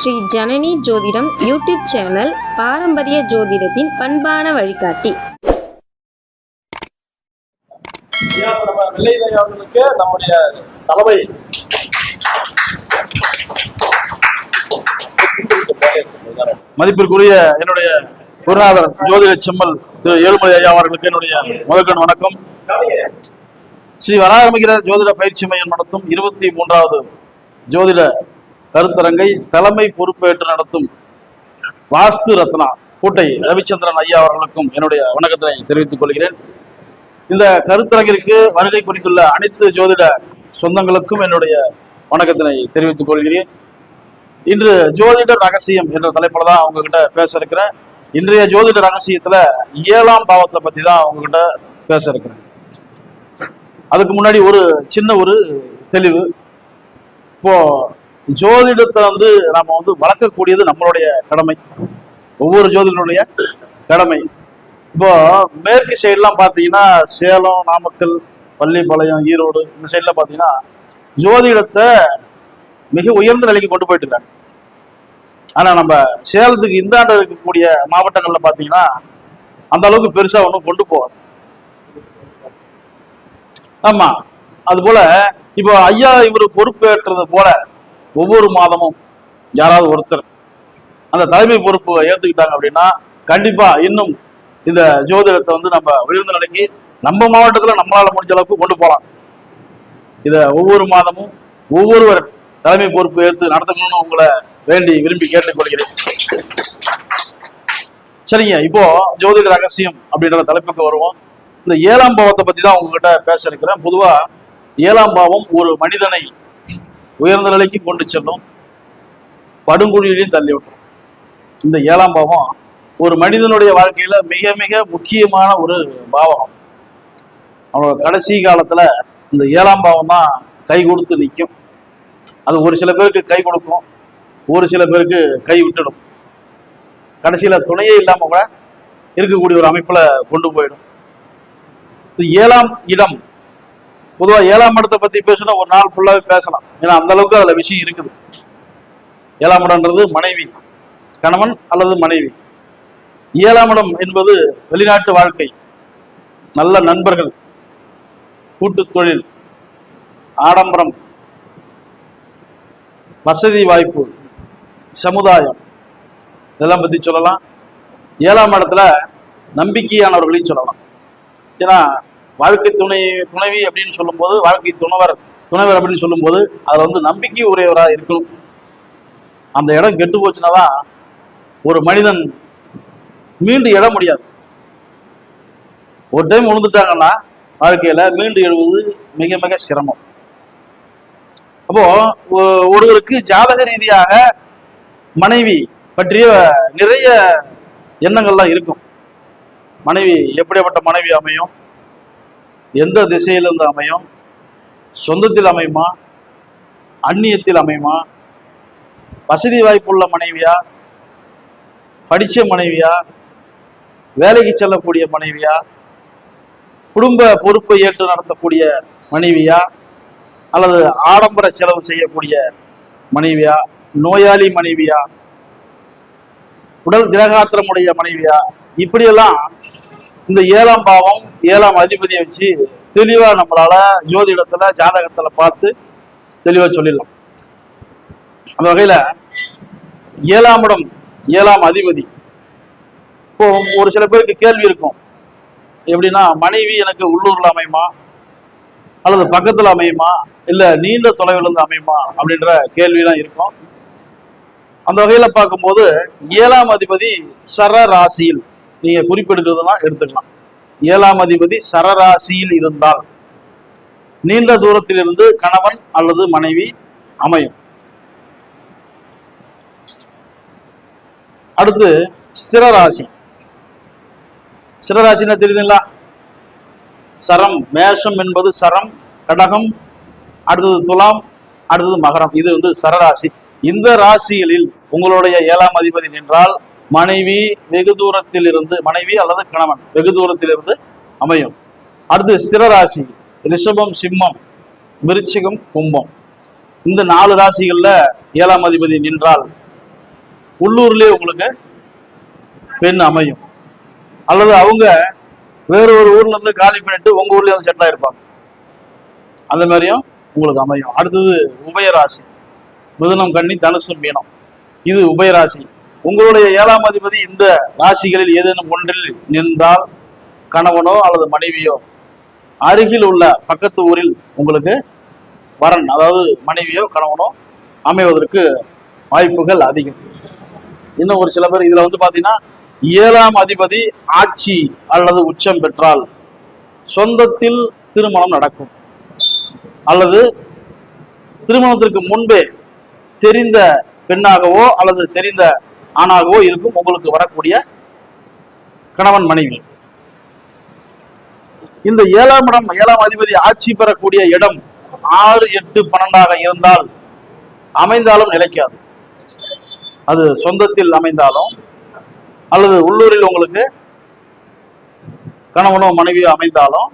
ஸ்ரீ ஜனனி ஜோதிடம் YouTube channel பாரம்பரிய ஜோதிடத்தின் பண்பான வழிகாட்டி. நம்முடைய தலைமை. மதிப்பிற்குரிய என்னுடைய குருநாதர் ஜோதிட செம்மல் திரு ஏழுமலை ஐயா அவர்களுக்கு என்னுடைய முதற்கண் வணக்கம். ஸ்ரீ வராகமிகிற ஜோதிட பயிற்சி மையம் நடத்தும் இருபத்தி மூன்றாவது ஜோதிட கருத்தரங்கை தலைமை பொறுப்பேற்று நடத்தும் வாஸ்து ரத்னா கூட்டை ரவிச்சந்திரன் ஐயா அவர்களுக்கும் என்னுடைய வணக்கத்தினை தெரிவித்துக் கொள்கிறேன். இந்த கருத்தரங்கிற்கு வருகை குறித்துள்ள அனைத்து ஜோதிட சொந்தங்களுக்கும் என்னுடைய வணக்கத்தினை தெரிவித்துக் கொள்கிறேன். இன்று ஜோதிட ரகசியம் என்ற தலைப்பில் தான் உங்ககிட்ட பேச இருக்கிறேன் இன்றைய ஜோதிட ரகசியத்துல ஏழாம் பாவத்தை பத்தி தான் உங்ககிட்ட பேச இருக்கிறேன் அதுக்கு முன்னாடி ஒரு சின்ன ஒரு தெளிவு. இப்போ ஜோதிடத்தை வந்து நம்ம வந்து வளர்க்கக்கூடியது நம்மளுடைய கடமை. ஒவ்வொரு ஜோதிடனுடைய கடமை. இப்போ மேற்கு சைட்லாம் பார்த்தீங்கன்னா சேலம் நாமக்கல் பள்ளிப்பாளையம் ஈரோடு இந்த சைட்ல பார்த்தீங்கன்னா ஜோதிடத்தை மிக உயர்ந்த நிலைக்கு கொண்டு போயிட்டு இருக்காங்க. ஆனால் நம்ம சேலத்துக்கு இந்தாண்ட இருக்கக்கூடிய மாவட்டங்களில் பார்த்தீங்கன்னா அந்த அளவுக்கு பெருசாக ஒன்றும் கொண்டு போகும் ஆமாம் அதுபோல் இப்போ ஐயா இவர் பொறுப்பேற்றது போல ஒவ்வொரு மாதமும் யாராவது ஒருத்தர் அந்த தலைமை பொறுப்பு ஏற்றுக்கிட்டாங்க அப்படின்னா கண்டிப்பா இன்னும் இந்த ஜோதிடத்தை வந்து நம்ம உயர்ந்த நிலைக்கு நம்ம மாவட்டத்தில் நம்மளால் முடிஞ்ச அளவுக்கு கொண்டு போகலாம் இதை ஒவ்வொரு மாதமும் ஒவ்வொருவர் தலைமை பொறுப்பு ஏற்று நடத்தணும்னு உங்களை வேண்டி விரும்பி கேட்டுக்கொள்கிறேன். சரிங்க இப்போ ஜோதிட ரகசியம் அப்படின்ற தலைப்புக்கு வருவோம். இந்த ஏழாம் பாவத்தை பத்தி தான் உங்ககிட்ட பேச இருக்கிறேன். பொதுவா ஏழாம் பாவம் ஒரு மனிதனை உயர்ந்த நிலைக்கு கொண்டு செல்லும் படுங்குழியிலையும் தள்ளி விட்டுரும் இந்த ஏழாம் பாவம் ஒரு மனிதனுடைய வாழ்க்கையில மிக மிக முக்கியமான ஒரு பாவம். அவனோட கடைசி காலத்துல இந்த ஏழாம் பாவம் தான் கை கொடுத்து நிற்கும் அது ஒரு சில பேருக்கு கை கொடுக்கும் ஒரு சில பேருக்கு கை விட்டுடும். கடைசியில துணையே இல்லாம கூட இருக்கக்கூடிய ஒரு அமைப்புல கொண்டு போயிடும். ஏழாம் இடம் பொதுவாக ஏழாம் இடத்தை பற்றி பேசினா ஒரு நாள் ஃபுல்லாகவே பேசலாம். ஏன்னா அந்த அளவுக்கு அதில் விஷயம் இருக்குது. ஏழாம் இடம்ன்றது மனைவி கணவன் அல்லது மனைவி. ஏழாம் இடம் என்பது வெளிநாட்டு வாழ்க்கை. நல்ல நண்பர்கள் கூட்டு தொழில் ஆடம்பரம் வசதி வாய்ப்பு சமுதாயம். இதெல்லாம் பற்றி சொல்லலாம். ஏழாம் இடத்துல நம்பிக்கையானவர்களையும் சொல்லலாம். ஏன்னா வாழ்க்கை துணை துணைவி அப்படின்னு சொல்லும்போது வாழ்க்கை துணவர் துணைவர் அப்படின்னு சொல்லும்போது அதில் வந்து நம்பிக்கை உரியவராக இருக்கணும். அந்த இடம் கெட்டு போச்சுன்னா தான் ஒரு மனிதன் மீண்டு எழ முடியாது. ஒரு டைம் விழுந்துட்டாங்கன்னா வாழ்க்கையில் மீண்டு எழுவது மிக மிக சிரமம். அப்போ ஒருவருக்கு ஜாதக ரீதியாக மனைவி பற்றிய நிறைய எண்ணங்கள்லாம் இருக்கும். மனைவி எப்படிப்பட்ட மனைவி அமையும்? எந்த திசையிலிருந்து அமையும்? சொந்தத்தில் அமையுமா? அந்நியத்தில் அமையுமா? வசதி வாய்ப்புள்ள மனைவியா? படித்த மனைவியா? வேலைக்கு செல்லக்கூடிய மனைவியா? குடும்ப பொறுப்பை ஏற்று நடத்தக்கூடிய மனைவியா? அல்லது ஆடம்பர செலவு செய்யக்கூடிய மனைவியா? நோயாளி மனைவியா? உடல் திரகாத்திரமுடைய மனைவியா? இப்படியெல்லாம் இந்த ஏழாம் பாவம் ஏழாம் அதிபதியை வச்சு தெளிவா நம்மளால ஜோதிடத்துல ஜாதகத்துல பார்த்து தெளிவா சொல்லிடலாம். அந்த வகையில ஏழாம் இடம் ஏழாம் அதிபதி. இப்போ ஒரு சில பேருக்கு கேள்வி இருக்கும். எப்படின்னா மனைவி எனக்கு உள்ளூர்ல அமையுமா? அல்லது பக்கத்துல அமையுமா? இல்ல நீண்ட தொலைவில் இருந்து அமையுமா? அப்படின்ற கேள்விலாம் இருக்கும். அந்த வகையில பார்க்கும்போது ஏழாம் அதிபதி சர ராசியில் நீங்க குறிப்பெடுக்கிறதுனா எடுத்துக்கலாம். ஏழாம் அதிபதி சரராசியில் இருந்தால் நீண்ட தூரத்தில் இருந்து கணவன் அல்லது மனைவி அமையும். அடுத்து ஸ்திரராசி ஸ்திரராசின்னா தெரியுதுங்களா? சரம் மேஷம் என்பது சரம் கடகம் அடுத்தது துலாம் அடுத்தது மகரம். இது வந்து சரராசி. இந்த ராசிகளில் உங்களுடைய ஏழாம் அதிபதி நின்றால் மனைவி வெகு தூரத்தில் இருந்து மனைவி அல்லது கணவன் வெகு தூரத்தில் இருந்து அமையும். அடுத்து ஸ்திரராசி ரிஷபம் சிம்மம் விருச்சிகம் கும்பம். இந்த நாலு ராசிகள்ல ஏழாம் அதிபதி நின்றால் உள்ளூர்லேயே உங்களுக்கு பெண் அமையும். அல்லது அவங்க வேற ஒரு ஊர்ல இருந்து காலி பண்ணிட்டு உங்க ஊர்லயே வந்து செட்டில் ஆயிருப்பாங்க. அந்த மாதிரியும் உங்களுக்கு அமையும். அடுத்தது உபயராசி. மிதுனம் கண்ணி தனுசு மீனம். இது உபயராசி. உங்களுடைய ஏழாம் அதிபதி இந்த ராசிகளில் ஏதேனும் ஒன்றில் நின்றால் கணவனோ அல்லது மனைவியோ அருகில் உள்ள பக்கத்து ஊரில் உங்களுக்கு வரன் அதாவது மனைவியோ கணவனோ அமைவதற்கு வாய்ப்புகள் அதிகம். இன்னும் ஒரு சில பேர் இதுல வந்து பாத்தீங்கன்னா ஏழாம் அதிபதி ஆட்சி அல்லது உச்சம் பெற்றால் சொந்தத்தில் திருமணம் நடக்கும். அல்லது திருமணத்திற்கு முன்பே தெரிந்த பெண்ணாகவோ அல்லது தெரிந்த ஆணாகவோ இருக்கும் உங்களுக்கு வரக்கூடிய கணவன் மனைவி. இந்த ஏழாம் இடம் ஏழாம் அதிபதி ஆட்சி பெறக்கூடிய இடம் ஆறு எட்டு பன்னெண்டாக இருந்தால் அமைந்தாலும் நிலைக்காது. அது சொந்தத்தில் அமைந்தாலும் அல்லது உள்ளூரில் உங்களுக்கு கணவனோ மனைவியோ அமைந்தாலும்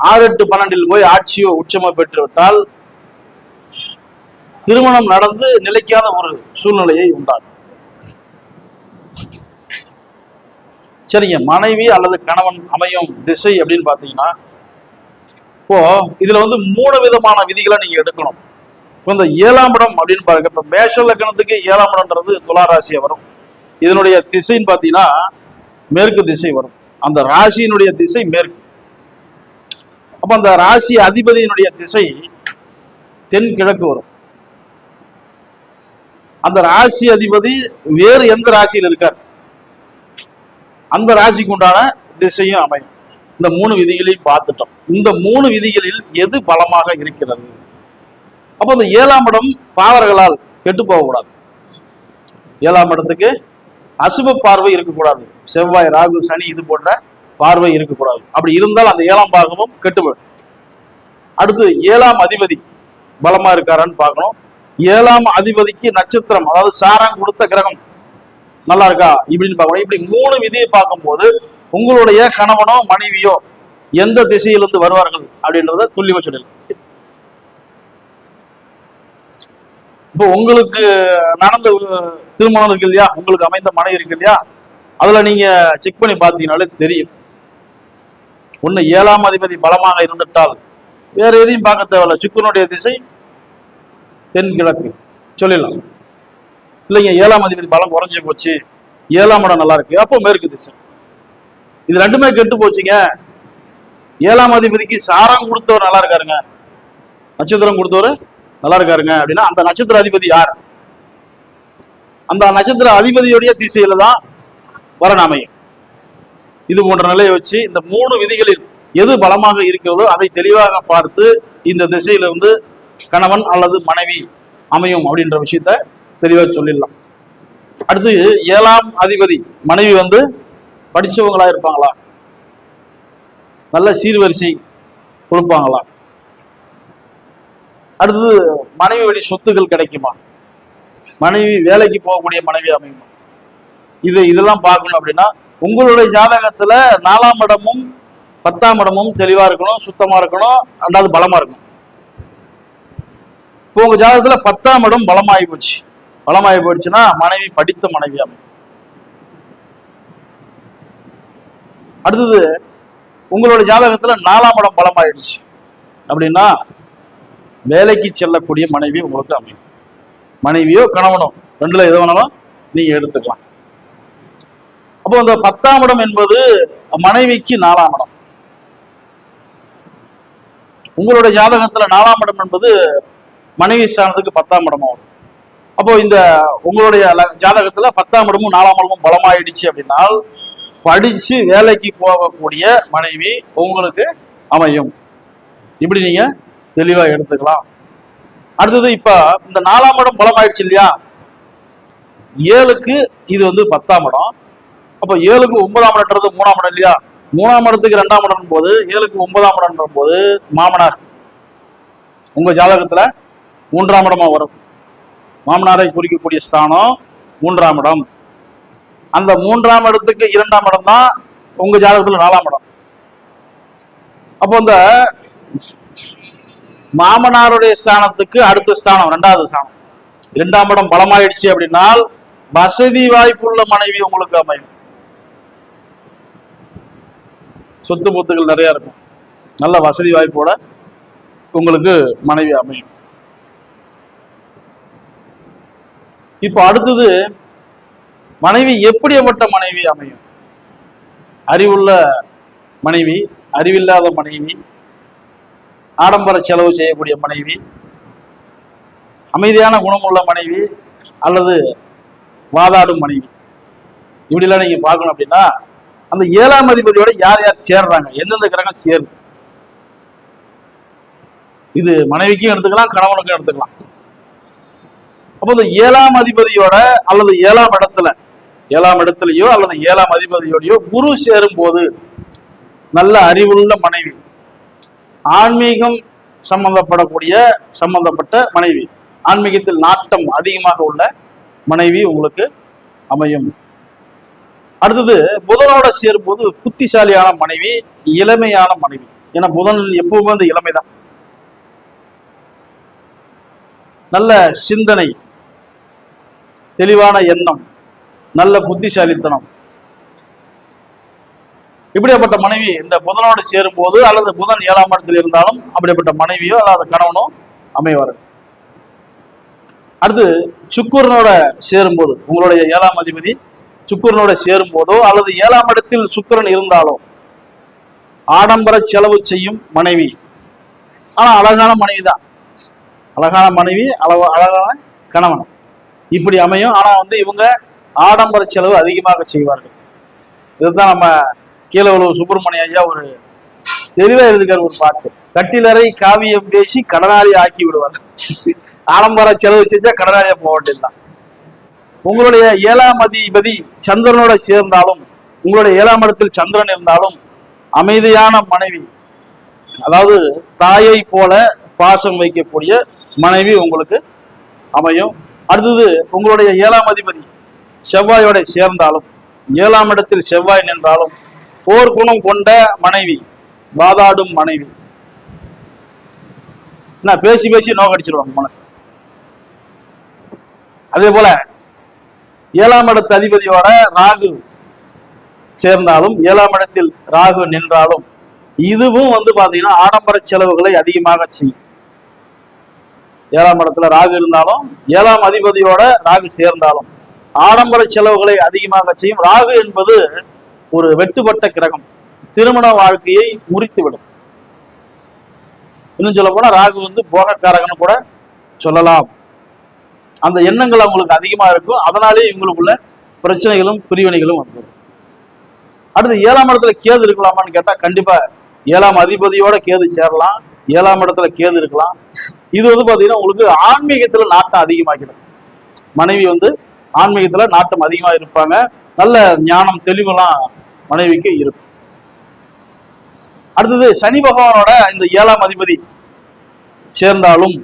ஆறு எட்டு பன்னெண்டில் போய் ஆட்சியோ உச்சமோ பெற்றுவிட்டால் திருமணம் நடந்து நிலைக்காத ஒரு சூழ்நிலையை உண்டாகும் சரிங்க. மனைவி அல்லது கணவன் அமையும் திசை அப்படின்னு பார்த்தீங்கன்னா இப்போ இதுல வந்து மூணு விதமான விதிகளை நீங்க எடுக்கணும். இப்போ இந்த ஏழாம் இடம் அப்படின்னு பாருங்க. இப்போ மேஷ லக்கணத்துக்கு ஏழாம் இடம்ன்றது துலா ராசியா வரும். இதனுடைய திசைன்னு பார்த்தீங்கன்னா மேற்கு திசை வரும். அந்த ராசியினுடைய திசை மேற்கு. அப்ப அந்த ராசி அதிபதியினுடைய திசை தென்கிழக்கு வரும். அந்த ராசி அதிபதி வேறு எந்த ராசியில் இருக்கார்? அந்த ராசிக்கு உண்டான திசையும் அமையும். இந்த மூணு விதிகளையும் பார்த்துட்டோம். இந்த மூணு விதிகளில் எது பலமாக இருக்கிறது? அப்போ இந்த ஏழாம் இடம் பாவர்களால் கெட்டு போகக்கூடாது. ஏழாம் இடத்துக்கு அசுப பார்வை இருக்கக்கூடாது. செவ்வாய் ராகு சனி இது போன்ற பார்வை இருக்கக்கூடாது. அப்படி இருந்தால் அந்த ஏழாம் பாகமும் கெட்டுவிடும் அடுத்து ஏழாம் அதிபதி பலமா இருக்காரான்னு பார்க்கணும். ஏழாம் அதிபதிக்கு நட்சத்திரம் அதாவது சாரம் கொடுத்த கிரகம் நல்லா இருக்கா இப்படின்னு பார்க்கணும். இப்படி மூணு விதியை பார்க்கும்போது உங்களுடைய கணவனோ மனைவியோ எந்த திசையிலிருந்து வருவார்கள் அப்படின்றத துல்லியமா சொல்லிடலாம். இப்போ உங்களுக்கு நடந்த திருமணம் இருக்கு இல்லையா? உங்களுக்கு அமைந்த மனைவி இருக்கு இல்லையா? அதுல நீங்க செக் பண்ணி பார்த்தீங்கனாலே தெரியும். ஒண்ணு ஏழாம் அதிபதி பலமாக இருந்துட்டால் வேற எதையும் பார்க்க தேவையில்ல. சுக்கனுடைய திசை தென்கிழக்கு. சொல்லிடலாம். இல்லைங்க ஏழாம் அதிபதி பலம் குறைஞ்சு போச்சு. ஏழாம் இடம் நல்லா இருக்கு. அப்போ மேற்கு திசை. இது ரெண்டுமே கெட்டு போச்சுங்க. ஏழாம் அதிபதிக்கு சாரம் கொடுத்தவர் நல்லா இருக்காருங்க. நட்சத்திரம் கொடுத்தவர் நல்லா இருக்காருங்க. அப்படின்னா அந்த நட்சத்திர அதிபதி யார்? அந்த நட்சத்திர அதிபதியுடைய திசையில தான் வரணாமையும் அமையும். இது போன்ற நிலையை வச்சு இந்த மூணு விதிகளில் எது பலமாக இருக்கிறதோ அதை தெளிவாக பார்த்து இந்த திசையிலிருந்து கணவன் அல்லது மனைவி அமையும் அப்படின்ற விஷயத்த தெளிவாக சொல்லிடலாம். அடுத்து ஏழாம் அதிபதி மனைவி வந்து படிச்சவங்களா இருப்பாங்களா? நல்ல சீர்வரிசை கொடுப்பாங்களா? அடுத்தது மனைவி வழி சொத்துக்கள் கிடைக்குமா? மனைவி வேலைக்கு போகக்கூடிய மனைவி அமையுமா? இது இதெல்லாம் பார்க்கணும் அப்படின்னா உங்களுடைய ஜாதகத்துல நாலாம் இடமும் பத்தாம் இடமும் தெளிவா இருக்கணும் சுத்தமா இருக்கணும் ரெண்டாவது பலமா இருக்கணும். இப்போ உங்க ஜாதகத்துல பத்தாம் இடம் பலமாகி போச்சு. பலமாயி போயிடுச்சுன்னா மனைவி படித்த மனைவி அமையும் அடுத்தது உங்களோட ஜாதகத்துல நாலாம் இடம் பலமாயிடுச்சு. அப்படின்னா வேலைக்கு செல்லக்கூடிய மனைவி உங்களுக்கு அமையும். மனைவியோ கணவனோ ரெண்டுல எது வேணாலும் நீங்க எடுத்துக்கலாம். அப்போ இந்த பத்தாம் இடம் என்பது மனைவிக்கு நாலாம் இடம். உங்களுடைய ஜாதகத்துல நாலாம் இடம் என்பது மனைவி ஸ்தானத்துக்கு பத்தாம் இடமாகும். வரும் அப்போ இந்த உங்களுடைய ஜாதகத்துல பத்தாம் இடமும் நாலாம் இடமும் பலமாயிடுச்சு அப்படின்னால் படிச்சு வேலைக்கு போகக்கூடிய மனைவி உங்களுக்கு அமையும். இப்படி நீங்க தெளிவா எடுத்துக்கலாம். அடுத்தது இப்ப இந்த நாலாம் இடம் பலமாயிடுச்சு இல்லையா? ஏழுக்கு இது வந்து பத்தாம் இடம். அப்ப ஏழுக்கு ஒன்பதாம் இடம்ன்றது மூணாம் இடம் இல்லையா? மூணாம் இடத்துக்கு ரெண்டாம் இடம் போது ஏழுக்கு ஒன்பதாம் இடம் போது மாமனார். உங்க ஜாதகத்துல மூன்றாம் இடமா வரும். மாமனாரை குறிக்கக்கூடிய ஸ்தானம் மூன்றாம் இடம். அந்த மூன்றாம் இடத்துக்கு இரண்டாம் இடம் தான் உங்க ஜாதகத்துல நாலாம் இடம். அப்போ இந்த மாமனாருடைய ஸ்தானத்துக்கு அடுத்த ஸ்தானம் ரெண்டாவது ஸ்தானம். இரண்டாம் இடம் பலமாயிடுச்சு அப்படின்னால் வசதி வாய்ப்புள்ள மனைவி உங்களுக்கு அமையும். சொத்து பொத்துகள் நிறைய இருக்கும். நல்ல வசதி வாய்ப்போட உங்களுக்கு மனைவி அமையும். இப்போ அடுத்தது மனைவி எப்படிப்பட்ட மனைவி அமையும்? அறிவுள்ள மனைவி அறிவில்லாத மனைவி ஆடம்பர செலவு செய்யக்கூடிய மனைவி அமைதியான குணமுள்ள மனைவி அல்லது வாதாடும் மனைவி. இப்படிலாம் நீங்க பார்க்கணும் அப்படின்னா அந்த ஏழாம் அதிபதியோட யார் யார் சேர்றாங்க? எந்தெந்த கிரகம் சேருது? இது மனைவிக்கும் எடுத்துக்கலாம் கணவனுக்கும் எடுத்துக்கலாம். அப்போ இந்த ஏழாம் அதிபதியோட அல்லது ஏழாம் இடத்துல ஏழாம் இடத்துலயோ அல்லது ஏழாம் அதிபதியோடையோ குரு சேரும் போது நல்ல அறிவுள்ள மனைவி ஆன்மீகம் சம்பந்தப்படக்கூடிய சம்பந்தப்பட்ட மனைவி ஆன்மீகத்தில் நாட்டம் அதிகமாக உள்ள மனைவி உங்களுக்கு அமையும். அடுத்தது புதனோட சேரும்போது புத்திசாலியான மனைவி இளமையான மனைவி. ஏன்னா புதன் எப்பவுமே அந்த இளமைதான். நல்ல சிந்தனை தெளிவான எண்ணம் நல்ல புத்திசாலித்தனம். இப்படியாப்பட்ட மனைவி இந்த புதனோடு சேரும்போது அல்லது புதன் ஏழாம் இடத்தில் இருந்தாலும் அப்படிப்பட்ட மனைவியோ அல்லது கணவனோ அமைவார். அடுத்து சுக்குரனோட சேரும்போது உங்களுடைய ஏழாம் அதிபதி சுக்குரனோட சேரும் போதோ அல்லது ஏழாம் இடத்தில் சுக்கிரன் இருந்தாலோ ஆடம்பர செலவு செய்யும் மனைவி. ஆனா அழகான மனைவி தான் அழகான மனைவி அளவு அழகான கணவன். இப்படி அமையும். ஆனால் வந்து இவங்க ஆடம்பர செலவு அதிகமாக செய்வார்கள். இதுதான் நம்ம கீழே உள்ள சுப்பிரமணிய ஐயா ஒரு தெளிவாக எழுதுகிற ஒரு பாட்டு. கட்டிலரை காவியம் பேசி கடனாளி ஆக்கி விடுவாங்க. ஆடம்பர செலவு செஞ்சா கடனாளியா போக வேண்டியதுதான். உங்களுடைய ஏழாம் அதிபதி சந்திரனோட சேர்ந்தாலும் உங்களுடைய ஏழாம் இடத்தில் சந்திரன் இருந்தாலும் அமைதியான மனைவி அதாவது தாயை போல பாசம் வைக்கக்கூடிய மனைவி உங்களுக்கு அமையும். அடுத்தது உங்களுடைய ஏழாம் அதிபதி செவ்வாயோட சேர்ந்தாலும் ஏழாம் இடத்தில் செவ்வாய் நின்றாலும் போர் குணம் கொண்ட மனைவி வாதாடும் மனைவி. என்ன பேசி பேசி நோக்கடிச்சிருவாங்க மனசு. அதே போல ஏழாம் இடத்து அதிபதியோட ராகு சேர்ந்தாலும் ஏழாம் இடத்தில் ராகு நின்றாலும் இதுவும் வந்து பாத்தீங்கன்னா ஆடம்பர செலவுகளை அதிகமாக செய்யும். ஏழாம் இடத்துல ராகு இருந்தாலும் ஏழாம் அதிபதியோட ராகு சேர்ந்தாலும் ஆடம்பர செலவுகளை அதிகமாக செய்யும் ராகு என்பது ஒரு வெட்டுப்பட்ட கிரகம். திருமண வாழ்க்கையை முறித்துவிடும். இன்னும் சொல்ல போனா ராகு வந்து போகக்காரகன்னு கூட சொல்லலாம். அந்த எண்ணங்கள் அவங்களுக்கு அதிகமா இருக்கும். அதனாலே இவங்களுக்குள்ள பிரச்சனைகளும் பிரிவினைகளும் வந்துடும். அடுத்து ஏழாம் இடத்துல கேது இருக்கலாமான்னு கேட்டா கண்டிப்பா ஏழாம் அதிபதியோட கேது சேரலாம். ஏழாம் இடத்துல கேது இருக்கலாம். இது வந்து பாத்தீங்கன்னா உங்களுக்கு ஆன்மீகத்துல நாட்டம் அதிகமாகிடும் மனைவி வந்து ஆன்மீகத்துல நாட்டம் அதிகமா இருப்பாங்க. நல்ல ஞானம் தெளிவெல்லாம் மனைவிக்கு இருக்கும். அடுத்தது சனி பகவானோட இந்த ஏழாம் அதிபதி சேர்ந்தாலும்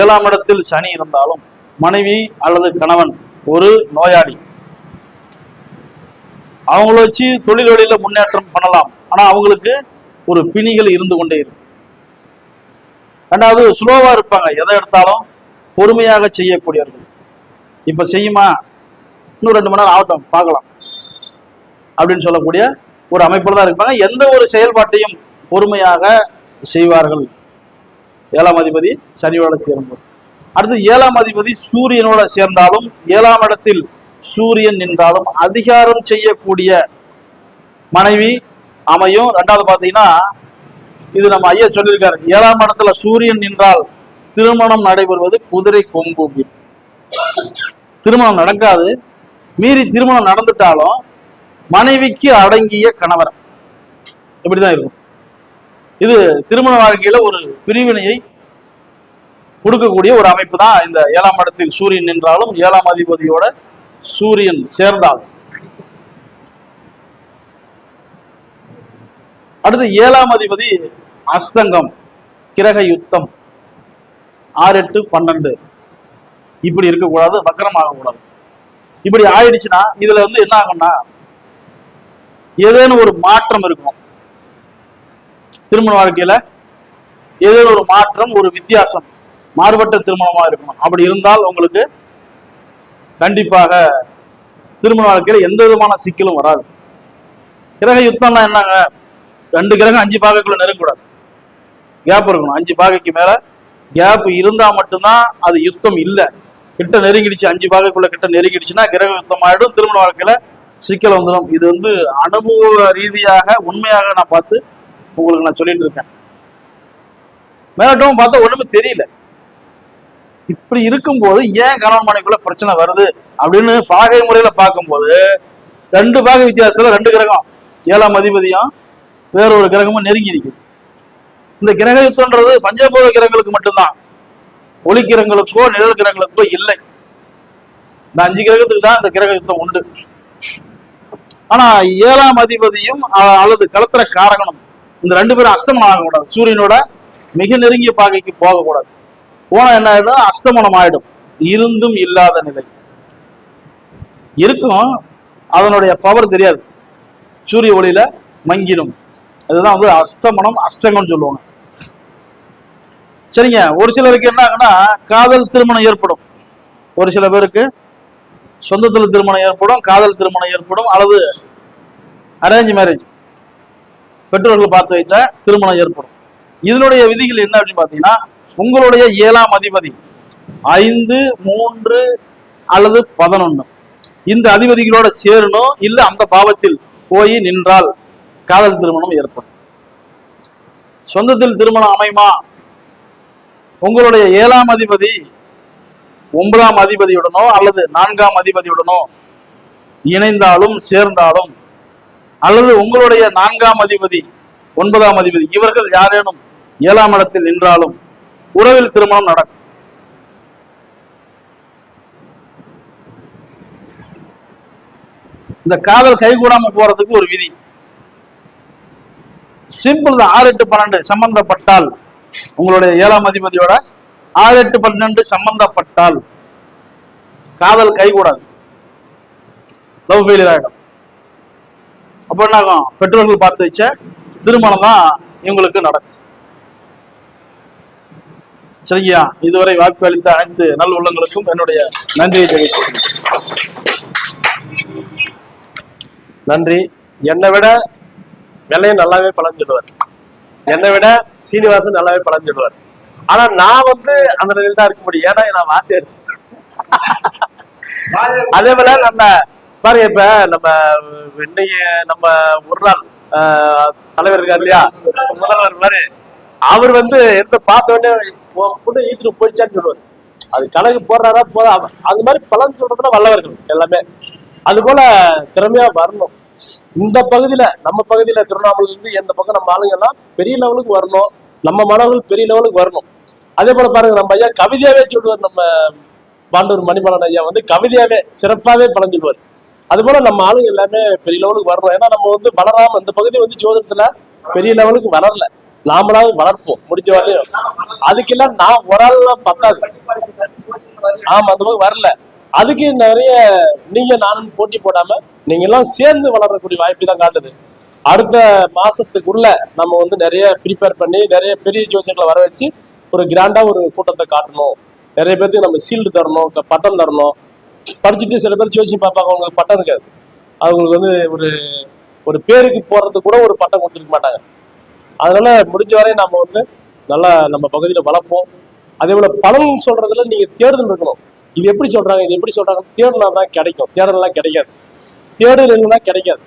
ஏழாம் இடத்தில் சனி இருந்தாலும் மனைவி அல்லது கணவன் ஒரு நோயாளி. அவங்கள வச்சு தொழில் வழியில முன்னேற்றம் பண்ணலாம். ஆனா அவங்களுக்கு ஒரு பிணிகள் இருந்து கொண்டே இருக்கும். ரெண்டாவது ஸ்லோவா இருப்பாங்க. எதை எடுத்தாலும் பொறுமையாக செய்யக்கூடியவர்கள். இப்ப செய்யுமா? இன்னும் ரெண்டு மணி நேரம் ஆகட்டும் பார்க்கலாம். அப்படின்னு சொல்லக்கூடிய ஒரு அமைப்பில் தான் இருப்பாங்க. எந்த ஒரு செயல்பாட்டையும் பொறுமையாக செய்வார்கள். ஏழாம் அதிபதி சனியோட சேரும்போது. அடுத்து ஏழாம் அதிபதி சூரியனோட சேர்ந்தாலும் ஏழாம் இடத்தில் சூரியன் நின்றாலும் அதிகாரம் செய்யக்கூடிய மனைவி அமையும். ரெண்டாவது பார்த்தீங்கன்னா இது நம்ம ஐயா சொல்லியிருக்காரு. ஏழாம் இடத்துல சூரியன் நின்றால் திருமணம் நடைபெறுவது குதிரை கொம்பு திருமணம் நடக்காது. மீறி திருமணம் நடந்துட்டாலும் மனைவிக்கு அடங்கிய கணவர் இப்படிதான் இருக்கும். இது திருமண வாழ்க்கையில ஒரு பிரிவினையை கொடுக்கக்கூடிய ஒரு அமைப்பு தான் இந்த ஏழாம் இடத்தில் சூரியன் நின்றாலும் ஏழாம் அதிபதியோட சூரியன் சேர்ந்தால் அடுத்து ஏழாம் அதிபதி அஸ்தங்கம் கிரக யுத்தம். ஆறு எட்டு பன்னெண்டு. இப்படி இருக்கக்கூடாது வக்கரம் ஆகக்கூடாது இப்படி ஆயிடுச்சுன்னா இதுல வந்து என்ன ஆகும்னா ஏதேனும் ஒரு மாற்றம் இருக்கும். திருமண வாழ்க்கையில ஏதேனும் ஒரு மாற்றம் ஒரு வித்தியாசம் மாறுபட்ட திருமணமா இருக்கணும். அப்படி இருந்தால் உங்களுக்கு கண்டிப்பாக திருமண வாழ்க்கையில எந்த விதமான சிக்கலும் வராது. கிரக யுத்தம்னா என்னங்க? ரெண்டு கிரகம் அஞ்சு பாகைக்குள்ள நெருங்கக்கூடாது. கேப் இருக்கணும். அஞ்சு பாகைக்கு மேல கேப் இருந்தா மட்டும்தான் அது யுத்தம் இல்லை. கிட்ட நெருங்கிடுச்சு அஞ்சு பாகைக்குள்ள கிட்ட நெருங்கிடுச்சுன்னா கிரக யுத்தம் ஆயிடும் திருமண வாழ்க்கையில சிக்கல் வந்துடும். இது வந்து அனுபவ ரீதியாக உண்மையாக நான் பார்த்து உங்களுக்கு நான் சொல்லிட்டு இருக்கேன். மேலட்டும் பார்த்தா ஒண்ணுமே தெரியல. இப்படி இருக்கும்போது ஏன் கணவன் மனைவிக்குள்ள பிரச்சனை வருது அப்படின்னு பாகை முறையில பார்க்கும்போது ரெண்டு பாகை வித்தியாசத்துல ரெண்டு கிரகம். ஏழாம் அதிபதியும் வேற ஒரு கிரகமும் நெருங்கி இருக்குது இந்த கிரக யுத்தம்ன்றது பஞ்சபூத கிரகங்களுக்கு மட்டும்தான். ஒளி கிரகங்களுக்கோ நிழல் கிரகங்களுக்கோ இல்லை. இந்த அஞ்சு கிரகத்துக்கு தான் இந்த கிரக யுத்தம் உண்டு. ஆனா ஏழாம் அதிபதியும் அல்லது கலத்திர காரகனும் இந்த ரெண்டு பேரும் அஸ்தமனம் ஆகக்கூடாது. சூரியனோட மிக நெருங்கிய பாகைக்கு போகக்கூடாது. போனா என்ன ஆயிடும்? அஸ்தமனம் ஆயிடும். இருந்தும் இல்லாத நிலை. இருக்கும். அதனுடைய பவர் தெரியாது. சூரிய ஒளியில மங்கிடும். அதுதான் வந்து அஸ்தமனம் அஸ்தங்கம்னு சொல்லுவாங்க. சரிங்க. ஒரு சிலருக்கு என்ன ஆகுன்னா காதல் திருமணம் ஏற்படும். ஒரு சில பேருக்கு சொந்தத்தில் திருமணம் ஏற்படும் காதல் திருமணம் ஏற்படும். அல்லது அரேஞ்ச் மேரேஜ் பெற்றோர்கள் பார்த்து வைத்த திருமணம் ஏற்படும். இதனுடைய விதிகள் என்ன அப்படின்னு பார்த்தீங்கன்னா உங்களுடைய ஏழாம் அதிபதி ஐந்து மூன்று அல்லது பதினொன்று இந்த அதிபதிகளோட சேரணும் இல்லை அந்த பாவத்தில் போய் நின்றால். காதல் திருமணம் ஏற்படும். சொந்தத்தில் திருமணம் அமையுமா? உங்களுடைய ஏழாம் அதிபதி ஒன்பதாம் அதிபதியுடனோ அல்லது நான்காம் அதிபதியுடனோ இணைந்தாலும் சேர்ந்தாலும் அல்லது உங்களுடைய நான்காம் அதிபதி ஒன்பதாம் அதிபதி இவர்கள் யாரேனும் ஏழாம் இடத்தில் நின்றாலும் உறவில் திருமணம் நடக்கும். இந்த காதல் கைகூடாம போறதுக்கு ஒரு விதி. சிம்பிள் தான். ஆறு எட்டு பன்னெண்டு. சம்பந்தப்பட்டால். உங்களுடைய ஏழாம் அதிபதியோட ஆறு எட்டு பன்னெண்டு சம்பந்தப்பட்டால். காதல் கைகூடாது. லவ் ஃபெயிலியர் ஆகிடும் அப்போ என்ன ஆகும் பெற்றோர்கள் பார்த்து வச்ச திருமணம் தான் இவங்களுக்கு நடக்கும். சரிங்கய்யா? இதுவரை வாய்ப்பு அளித்த அனைத்து நல் உள்ளங்களுக்கும் என்னுடைய நன்றியை தெரிவித்துக் நன்றி. என்னை விட வெள்ளையன் நல்லாவே பலன் சொல்லுவார். என்னை விட சீனிவாசன் நல்லாவே பலன் சொல்லுவார். ஆனா நான் வந்து அந்த நிலையில் தான் இருக்க முடியும். ஏன்னா நான் வாத்தியார். அதே போல நம்ம பாருங்க இப்ப நம்ம இன்னைக்கு நம்ம ஒரு நாள் தலைவர் இருக்கார் இல்லையா? முதல்வர் மாதிரி அவர் வந்து எந்த பார்த்த உடனே பொண்ணு ஈத்துட்டு போயிடுச்சான்னு சொல்லுவார். அது கணக்கு போடுறாரா போதா அவ- அது மாதிரி பலன் சொல்றதுல வல்லவர்கள் எல்லாமே. அது போல திறமையா வரணும். இந்த பகுதியில நம்ம பகுதியில திருவண்ணாமலை இருந்து எந்த பக்கம் நம்ம ஆளுங்க எல்லாம் பெரிய லெவலுக்கு வரணும். நம்ம மாணவர்கள் பெரிய லெவலுக்கு வரணும். அதே போல பாருங்க நம்ம ஐயா கவிதையாவே சொல்லுவார் நம்ம பாண்டூர் மணிமலன் ஐயா வந்து கவிதையாவே சிறப்பாவே பழஞ்சிடுவார். சொல்லுவார் அது போல நம்ம ஆளுங்க எல்லாமே பெரிய லெவலுக்கு வரணும். ஏன்னா நம்ம வந்து வளராம இந்த பகுதி வந்து ஜோதிடத்துல பெரிய லெவலுக்கு வளரல. நாமளாவது வளர்ப்போம் முடிஞ்ச வரையும். அதுக்கெல்லாம் நான் ஒரு ஆள் பத்தாது. ஆமா அந்த வரல. அதுக்கு நிறைய நீங்க நானும் போட்டி போடாம நீங்க எல்லாம் சேர்ந்து வளரக்கூடிய வாய்ப்பு தான் காட்டுது. அடுத்த மாசத்துக்குள்ள நம்ம வந்து நிறைய ப்ரிப்பேர் பண்ணி நிறைய பெரிய ஜோசியர்களை வர வச்சு ஒரு கிராண்டா ஒரு கூட்டத்தை காட்டணும். நிறைய பேருக்கு நம்ம சீல்டு தரணும் பட்டம் தரணும். படிச்சுட்டு சில பேர் ஜோசியம் பார்ப்பாங்க அவங்களுக்கு பட்டம் இருக்காது. அவங்களுக்கு வந்து ஒரு ஒரு பேருக்கு போறதுக்கு கூட ஒரு பட்டம் கொடுத்துருக்க மாட்டாங்க. அதனால முடிஞ்ச வரையும் நம்ம வந்து நல்லா நம்ம பகுதியில வளர்ப்போம். அதே போல பலன் சொல்றதுல நீங்க தேர்தல் இருக்கணும். இது எப்படி சொல்றாங்க இது எப்படி சொல்றாங்க? தேடலாம் தான் கிடைக்கும். தேடலாம் கிடைக்காது. தேடல் இல்லைன்னா கிடைக்காது.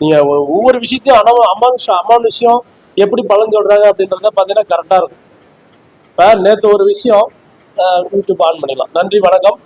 நீங்க ஒவ்வொரு விஷயத்தையும் அனவ அமானுஷம் அமானுஷம் எப்படி பலன் சொல்றாங்க அப்படின்றத பார்த்தீங்கன்னா கரெக்டா இருக்கும். இப்போ நேற்று ஒரு விஷயம் யூடியூப் ஆன் பண்ணிடலாம். நன்றி வணக்கம்.